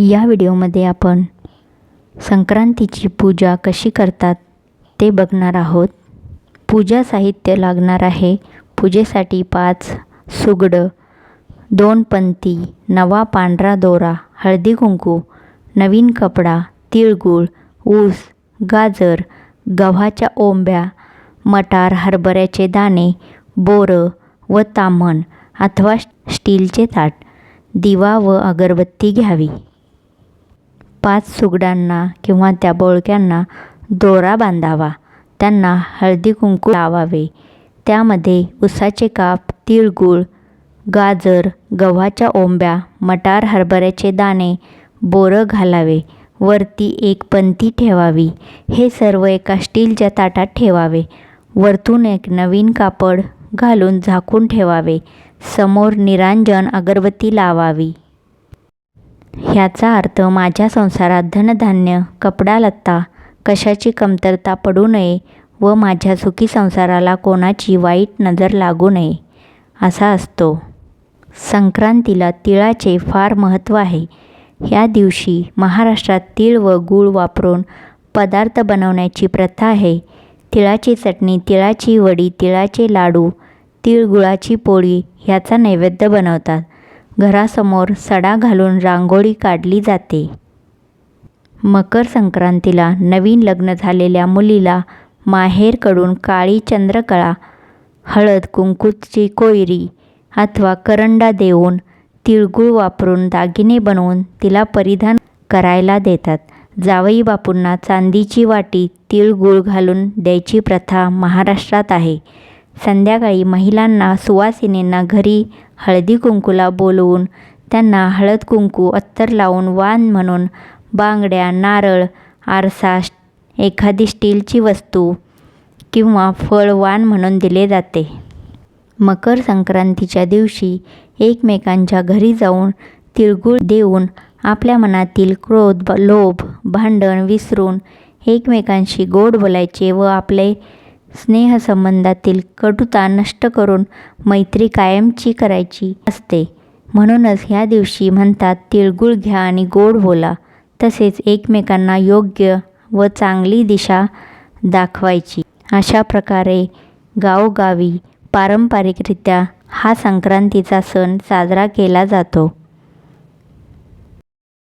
या व्हिडिओमध्ये आपण संक्रांतीची पूजा कशी करतात ते बघणार आहोत. पूजा साहित्य लागणार आहे. पूजेसाठी पाच सुगडं दोन पंती नवा पांढरा दोरा हळदी कुंकू नवीन कपडा तिळगूळ ऊस गाजर गव्हाच्या ओंब्या मटार हरभऱ्याचे दाणे बोरं व तामण अथवा स्टीलचे ताट दिवा व अगरबत्ती घ्यावी. पाच सुगडांना किंवा त्या बोळक्यांना दोरा बांधावा. त्यांना हळदी कुंकू लावावे. त्यामध्ये उसाचे काप तिळगूळ गाजर गव्हाच्या ओंब्या मटार हरभऱ्याचे दाणे बोरं घालावे. वरती एक पंती ठेवावी. हे सर्व एका स्टीलच्या ताटात ठेवावे. वरतून एक नवीन कापड घालून झाकून ठेवावे. समोर निरांजन अगरबत्ती लावावी. ह्याचा अर्थ माझ्या संसारात धनधान्य कपडालत्ता कशाची कमतरता पडू नये व माझ्या सुखी संसाराला कोणाची वाईट नजर लागू नये असा असतो. संक्रांतीला तिळाचे फार महत्त्व आहे. ह्या दिवशी महाराष्ट्रात तीळ व गूळ वापरून पदार्थ बनवण्याची प्रथा आहे. तिळाची चटणी तिळाची वडी तिळाचे लाडू तिळगुळाची पोळी ह्याचा नैवेद्य बनवतात. घरासमोर सडा घालून रांगोळी काढली जाते. मकर संक्रांतीला नवीन लग्न झालेल्या मुलीला माहेरकडून काळी चंद्रकळा हळद कुंकूची कोयरी अथवा करंडा देऊन तिळगूळ वापरून दागिने बनवून तिला परिधान करायला देतात. जावई बापूंना चांदीची वाटी तिळगूळ घालून द्यायची प्रथा महाराष्ट्रात आहे. संध्याकाळी महिलांना सुवासिनींना घरी हळदी कुंकूला बोलवून त्यांना हळद कुंकू अत्तर लावून वाण म्हणून बांगड्या नारळ आरसा एखादी स्टीलची वस्तू किंवा फळ वाण म्हणून दिले जाते. मकर संक्रांतीच्या दिवशी एकमेकांच्या घरी जाऊन तिळगूळ देऊन आपल्या मनातील क्रोध लोभ भांडण विसरून एकमेकांशी गोड बोलायचे व आपले स्नेहसंबंधातील कटुता नष्ट करून मैत्री कायमची करायची असते. म्हणूनच ह्या दिवशी म्हणतात तिळगुळ घ्या आणि गोड बोला. तसेच एकमेकांना योग्य व चांगली दिशा दाखवायची. अशा प्रकारे गावोगावी पारंपरिकरित्या हा संक्रांतीचा सण साजरा केला जातो.